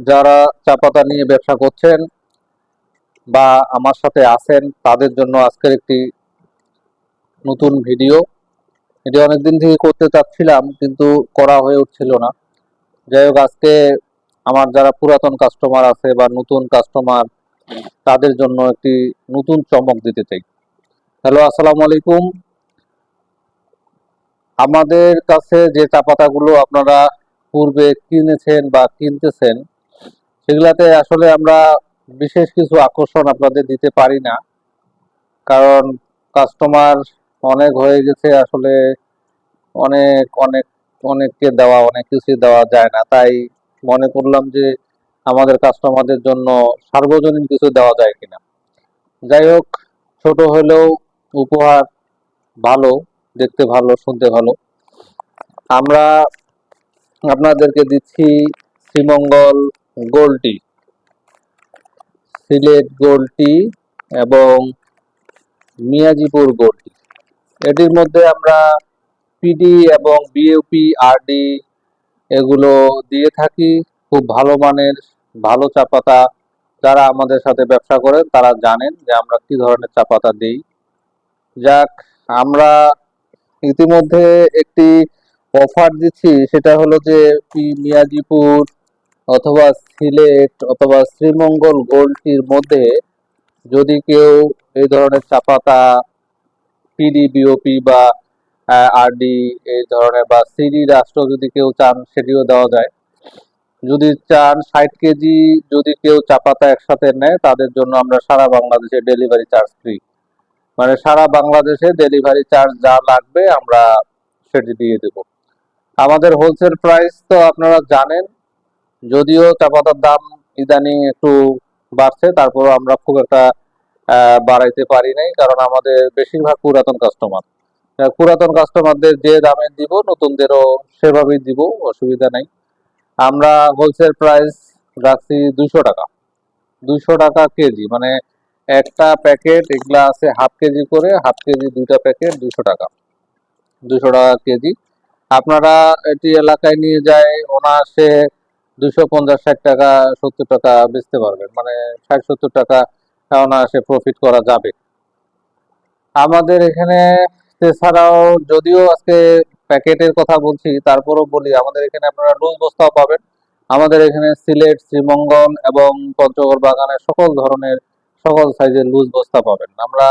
যারা চা পাতা নিয়ে ব্যবসা করছেন বা আমার সাথে আছেন, তাদের জন্য আজকের একটি নতুন ভিডিও। এটি অনেকদিন থেকে করতে চাচ্ছিলাম, কিন্তু করা হয়ে উঠছিল না। যাই হোক, আজকে আমার যারা পুরাতন কাস্টমার আছে বা নতুন কাস্টমার তাদের জন্য একটি নতুন চমক দিতে চাই। হ্যালো, আসসালামু আলাইকুম। আমাদের কাছে যে চা পাতাগুলো আপনারা পূর্বে কিনেছেন বা কিনতেছেন সেগুলাতে আসলে আমরা বিশেষ কিছু আকর্ষণ আপনাদের দিতে পারি না। কারণ কাস্টমার অনেক হয়ে গেছে, আসলে অনেক অনেক, অনেককে দেওয়া, অনেক কিছু দেওয়া যায় না। তাই মনে করলাম যে আমাদের কাস্টমারদের জন্য সার্বজনীন কিছু দেওয়া যায় কিনা। যাই হোক, ছোট হলেও উপহার ভালো, দেখতে ভালো, শুনতে ভালো। আমরা আপনাদেরকে দিচ্ছি শ্রীমঙ্গল গোল্ড টি সিলেট গোলটি এবং মিয়াজিপুর গোলটি। এটির মধ্যে আমরা পিডি এবং বিএপি আরডি এগুলো দিয়ে থাকি। খুব ভালো মানের, ভালো চা পাতা যারা আমাদের সাথে ব্যবসা করেন তারা জানেন যে আমরা কি ধরনের চা পাতা দিই। যাক, আমরা ইতিমধ্যে একটি অফার দিচ্ছি, সেটা হলো যে মিয়াজিপুর অথবা সিলেট অথবা শ্রীমঙ্গল গোলটির মধ্যে যদি কেউ এই ধরনের চা পাতা পিডি বিওপি বা আরডি এই ধরনের বা সিডি রাষ্ট্র যদি কেউ চান সেটিও দেওয়া যায়। যদি চান ষাট কেজি যদি কেউ চা পাতা একসাথে নেয়, তাদের জন্য আমরা সারা বাংলাদেশে ডেলিভারি চার্জ ফ্রি। মানে সারা বাংলাদেশে ডেলিভারি চার্জ যা লাগবে আমরা সেটি দিয়ে দেব। আমাদের হোলসেল প্রাইস তো আপনারা জানেন যদিও চা পাতার দাম ইদানিং একটু বাড়ছে, তারপরও আমরা খুব একটা বাড়াইতে পারি নাই, কারণ আমাদের বেশিরভাগ পুরাতন কাস্টমার পুরাতন কাস্টমারদের যে দামে দিব, নতুনদেরও সেভাবেই দিব, অসুবিধা নাই। আমরা হোলসেল প্রাইস রাখছি দুশো টাকা। দুশো টাকা কেজি মানে একটা প্যাকেট, এগুলা আছে হাফ কেজি করে, হাফ কেজি দুইটা প্যাকেট দুশো টাকা। দুশো টাকা কেজি। আপনারা এটি এলাকায় নিয়ে যায়, অনায়াসে দুশো পঞ্চাশ ষাট টাকা, সত্তর টাকা বেচতে পারবেন মানে ষাট, সত্তর টাকা অনায়াসে প্রফিট করা যাবে। আমাদের এখানে এছাড়াও যদিও আজকে প্যাকেটের কথা বলছি, তারপরও বলি, আমাদের এখানে আপনারা লুজ বস্তাও পাবেন। আমাদের এখানে সিলেট, শ্রীমঙ্গল এবং পঞ্চগড় বাগানের সকল ধরনের, সকল সাইজের লুজ বস্তা পাবেন। আমরা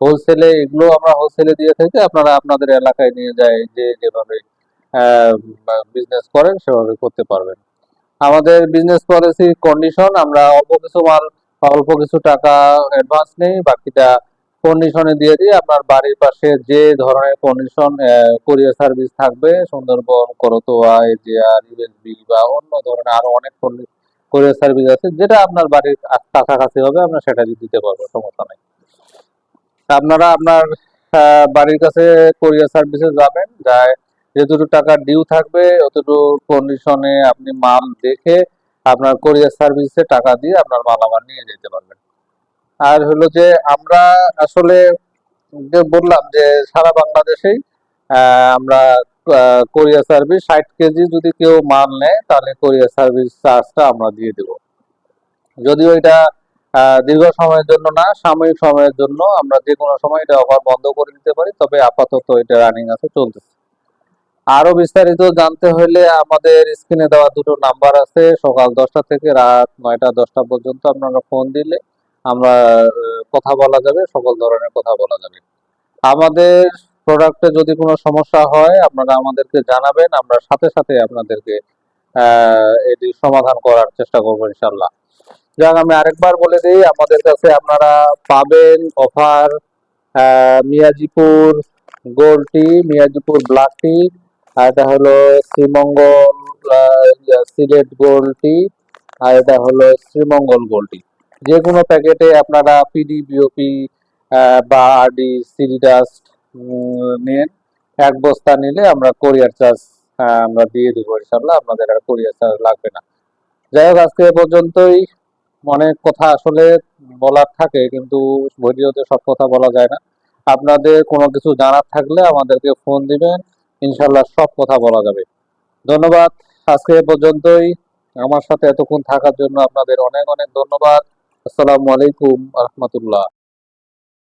হোলসেলে এগুলো আমরা হোলসেলে দিয়ে থাকি আপনারা আপনাদের এলাকায় নিয়ে যায় যে যেভাবে বিজনেস করেন, সেভাবে করতে পারবেন। আমাদের বিজনেস পলিসি কন্ডিশন আমরা অল্প কিছু মাল অল্প কিছু টাকা অ্যাডভান্স নেই, বাকিটা কন্ডিশনে দিয়ে দিই। আপনার বাড়ির পাশে যে ধরনের কন্ডিশন কোরিয়ার সার্ভিস থাকবে, সুন্দরবন, করতোয়া এজিআর ইউএসবি বা অন্য ধরনের আরও অনেক কোরিয়ার সার্ভিস আছে, যেটা আপনার বাড়ির কাছাকাছি হবে, আমরা সেটা দিতে পারব, সমস্যা নেই। আপনারা আপনার বাড়ির কাছে কোরিয়ার সার্ভিসে যাবেন, যায় যতটুকু টাকা ডিউ থাকবে, অতটুকু কন্ডিশনে আপনি মাল দেখে আপনার কোরিয়ার সার্ভিসে টাকা দিয়ে আপনার মাল আবার নিয়ে যেতে পারবেন। আর হলো যে আমরা আসলে যে বললাম যে সারা বাংলাদেশেই আমরা কোরিয়ার সার্ভিস ষাট কেজি যদি কেউ মাল নেয়, তাহলে কোরিয়ার সার্ভিস চার্জটা আমরা দিয়ে দেব। যদিও এটা দীর্ঘ সময়ের জন্য না, সাময়িক সময়ের জন্য আমরা যে কোনো সময় এটা অফার বন্ধ করে দিতে পারি, তবে আপাতত এটা রানিং আছে, চলতেছে। আরও বিস্তারিত জানতে হলে আমাদের স্ক্রিনে দেওয়া দুটো নাম্বার আছে, সকাল দশটা থেকে রাত নয়টা দশটা পর্যন্ত আপনারা ফোন দিলে আমরা, কথা বলা যাবে, সকল ধরনের কথা বলা যাবে। আমাদের প্রোডাক্টে যদি কোনো সমস্যা হয়, আপনারা আমাদেরকে জানাবেন, আমরা সাথে সাথে আপনাদেরকে এটি সমাধান করার চেষ্টা করব ইনশাল্লাহ যাক, আমি আরেকবার বলে দিই, আমাদের কাছে আপনারা পাবেন offer Miajipur gold tea Miajipur black tea আর এটা হলো শ্রীমঙ্গল সিলেট গোল্ড টি আর এটা হলো শ্রীমঙ্গল গোল্ড টি যে কোনো প্যাকেটে আপনারা পিডি বিওপি বা আরডি সিডি ডাস্ট নিন। এক বস্তা নিলে আমরা কোরিয়ার চার্জ আমরা দিয়ে দেবো ইনশাল্লাহ আপনাদের আর কোরিয়ার চার্জ লাগবে না। যাই হোক, আজকে পর্যন্তই। অনেক কথা আসলে বলার থাকে, কিন্তু ভিডিওতে সব কথা বলা যায় না। আপনাদের কোনো কিছু জানার থাকলে আমাদেরকে ফোন দিবেন। ইনশাল্লাহ সব কথা বলা যাবে। ধন্যবাদ। আজকে পর্যন্তই। আমার সাথে এতক্ষণ থাকার জন্য আপনাদের অনেক অনেক ধন্যবাদ। আসসালামু আলাইকুম রহমতুল্লাহ